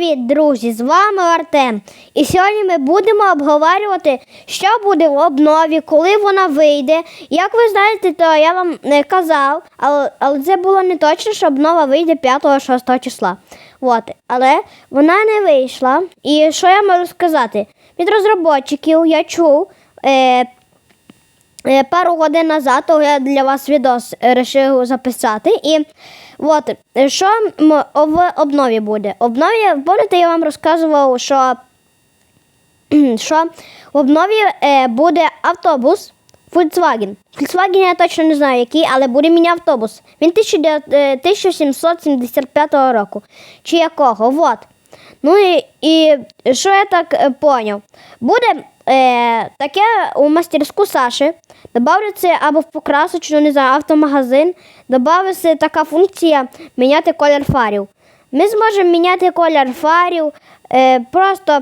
Привіт, друзі! З вами Артем. І сьогодні ми будемо обговорювати, що буде в обнові, коли вона вийде. Як ви знаєте, то я вам не казав, але, але це було не точно, що обнова вийде 5-6 числа. От. Але вона не вийшла. І що я можу сказати? Від розробників я чув. Е, Е, Пару годин назад то я для вас відос вирішив записати. І от, е, що в обнові буде? Обнові, пам'ятаєте, я вам розказував, що, що в обнові е, буде автобус Volkswagen. Volkswagen я точно не знаю який, але буде міні-автобус. Він 1900, е, 1775 року. Чи якого? Вот. Ну і, і що я так поняв? Буде е, таке у мастерську Саші, добавиться або в покрасочну, не знаю, автомагазин, добавиться така функція міняти колір фарів. Ми зможемо міняти колір фарів, е, просто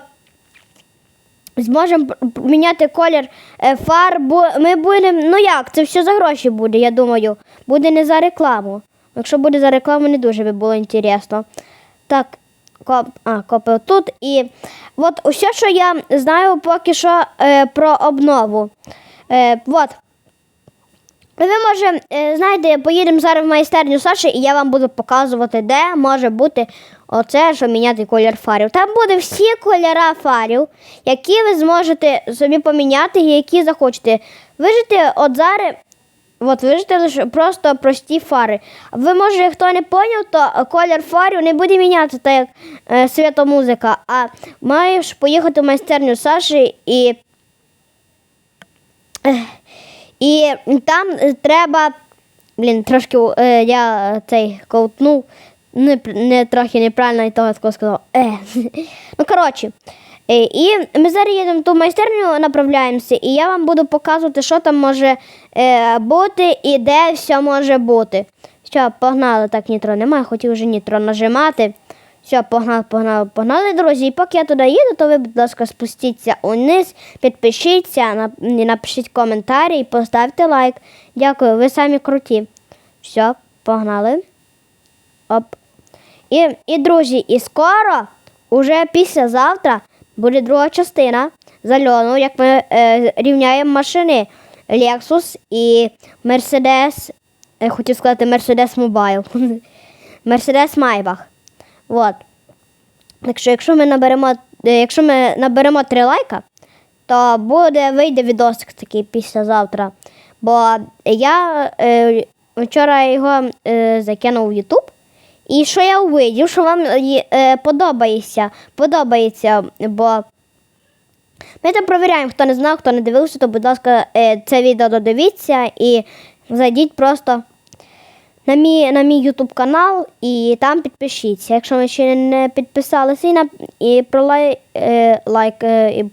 зможемо міняти колір е, фар, бо ми будемо, ну як, це все за гроші буде, я думаю. Буде не за рекламу. Якщо буде за рекламу, не дуже би було інтересно. Так, коп, а, копив тут. І от усе, що я знаю поки що е, про обнову. Е, от. Ви може, е, знаєте, поїдемо зараз в майстерню Саші, і я вам буду показувати, де може бути оце, що міняти колір фарів. Там буде всі кольори фарів, які ви зможете собі поміняти і які захочете. Вижите от зараз. От вижите лише просто прості фари. Ви, може, хто не поняв, то колір фарів не буде міняти так як е, світомузика, а маєш поїхати в майстерню Саші і і там е, треба. Блін, трошки е, я цей ковтнув. Не, не трохи неправильно і того такого сказав. Е. Ну, коротше. Е, і ми зараз їдемо в ту майстерню, направляємося, і я вам буду показувати, що там може е, бути і де все може бути. Все, погнали, так нітро немає, хотів вже нітро нажимати. Все, погнали, погнали, погнали, друзі. І поки я туди їду, то ви, будь ласка, спустіться униз, підпишіться, напишіть коментарі і поставте лайк. Дякую, ви самі круті. Все, погнали. Оп. І, і друзі, і скоро, уже післязавтра, буде друга частина з Альону, як ми е, рівняємо машини Lexus і Mercedes, е, хотів сказати Mercedes Mobile. Mercedes Maybach. От. Так що, якщо ми наберемо, е, якщо ми наберемо три лайка, то буде вийде відосик такий післязавтра. Бо я е, вчора його е, закинув в Ютуб. І що я увидів, що вам е, подобається, подобається, бо ми там провіряємо, хто не знав, хто не дивився, то, будь ласка, е, це відео додивіться і зайдіть просто на мій, на мій YouTube канал і там підпишіться. Якщо ви ще не підписалися, і, на, і про е, лайк, е,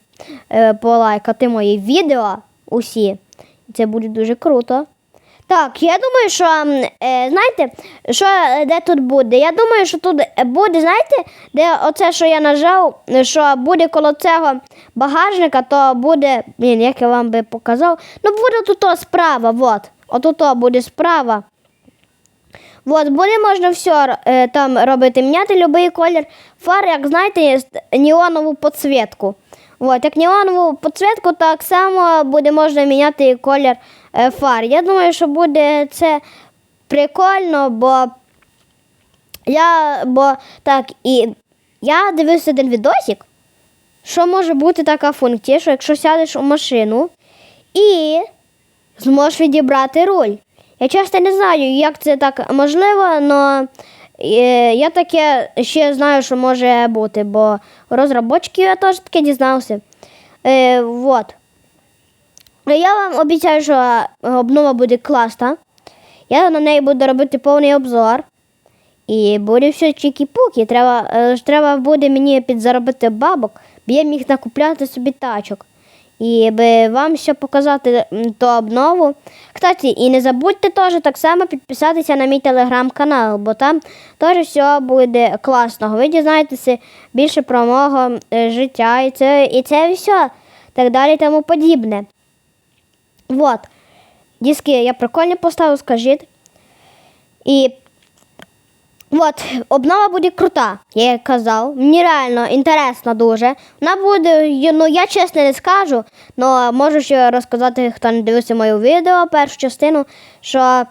е, полайкати мої відео усі. Це буде дуже круто. Так, я думаю, що е, знаєте, що е, де тут буде? Я думаю, що тут буде, знаєте, де оце, що я нажав, що буде коло цього багажника, то буде, блін, як я вам би показав, ну буде тут справа, от. Отут буде справа. От, буде можна все е, там робити, міняти будь-який колір фар, як знаєте, неонову підсвітку. От, як неонову підсвітку, так само буде можна міняти колір е, фар. Я думаю, що буде це прикольно, бо я, бо так, і я дивився один відосик, що може бути така функція, що якщо сядеш у машину і зможеш відібрати руль. Я часто не знаю, як це так можливо, але я таке ще знаю, що може бути, бо у розробників я теж таке дізнався. Е, вот. Я вам обіцяю, що обнова буде класна. Я на неї буду робити повний обзор. І буде все чікі-пукі. Треба, е, треба буде мені підзаробити бабок, бо я міг накупляти собі тачок. І би вам все показати ту обнову. Кстати, і не забудьте теж так само підписатися на мій телеграм-канал, бо там теж все буде класного. Ви дізнаєтеся більше про мого е, життя і це, і це все, так далі тому подібне. Вот. Диски я прикольно поставив, скажіть. І От, обнова буде крута, я як казав. Мені реально інтересно дуже. Вона буде, ну я чесно не скажу, але можу ще розказати, хто не дивився моє відео, першу частину, що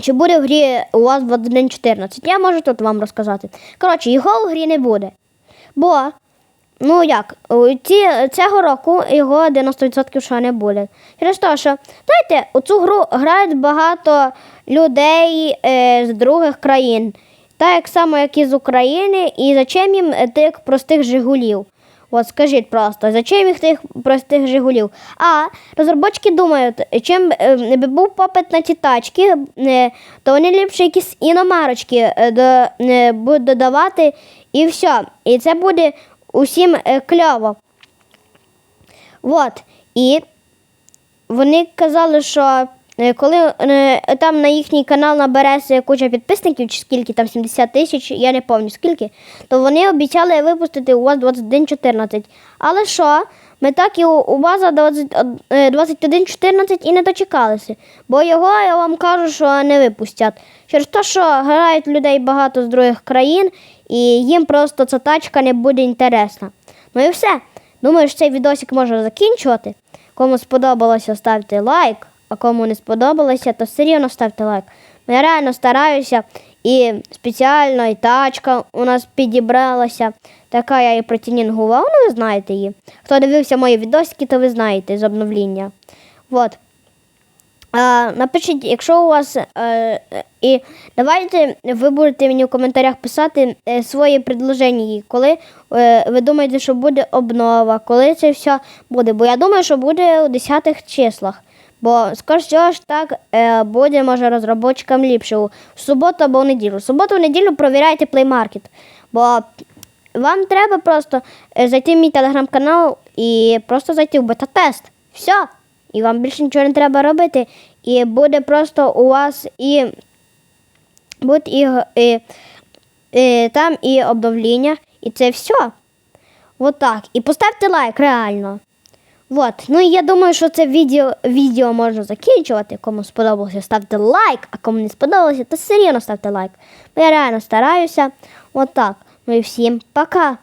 чи буде в грі у вас в 1.14. Я можу тут вам розказати. Коротше, його в грі не буде. Бо, ну як, ці, цього року його 90% що не буде. Через те, що, знаєте, у цю гру грають багато людей е, з других країн. Так само, як і з України, і зачем їм е, тих простих Жигулів? От скажіть просто, зачем їх тих простих Жигулів? А розробники думають, чим е, би був попит на ці тачки, е, то вони ліпше якісь іномарочки будуть додавати і все. І це буде усім е, кльово. От. І вони казали, що е, коли е, там на їхній канал набереться куча підписників, чи скільки там 70 тисяч, я не пам'ятаю скільки, то вони обіцяли випустити у вас 21.14. Але що? Ми так і у у за 20, е, 21.14 і не дочекалися. Бо його, я вам кажу, що не випустять. Через те, що грають людей багато з других країн, і їм просто ця тачка не буде інтересна. Ну і все. Думаю, що цей відосик можна закінчувати. Кому сподобалося, ставте лайк, а кому не сподобалося, то все рівно ставте лайк. Я реально стараюся і спеціально, і тачка у нас підібралася. Така я і протюнінгував, ну ви знаєте її. Хто дивився мої відосики, то ви знаєте з обновлення. Вот. А, напишіть, якщо у вас. Е, е, і давайте ви будете мені в коментарях писати е, свої предложення, коли е, ви думаєте, що буде обнова, коли це все буде. Бо я думаю, що буде у 10 числах. Бо скоріш всього ж так е, буде, може, розробочикам ліпше у суботу або в неділю. В суботу в неділю провіряйте Market. Бо вам треба просто е, зайти в мій телеграм-канал і просто зайти в бета-тест. Все. І вам більше нічого не треба робити. І буде просто у вас і, буде і, і, і там і обновлення, і це все. Вот так. І поставте лайк, реально. Вот. Ну і я думаю, що це відео, відео можна закінчувати. Кому сподобалося, ставте лайк, а кому не сподобалося, то все рівно ставте лайк. Бо я реально стараюся. Отак. От Ну і всім пока.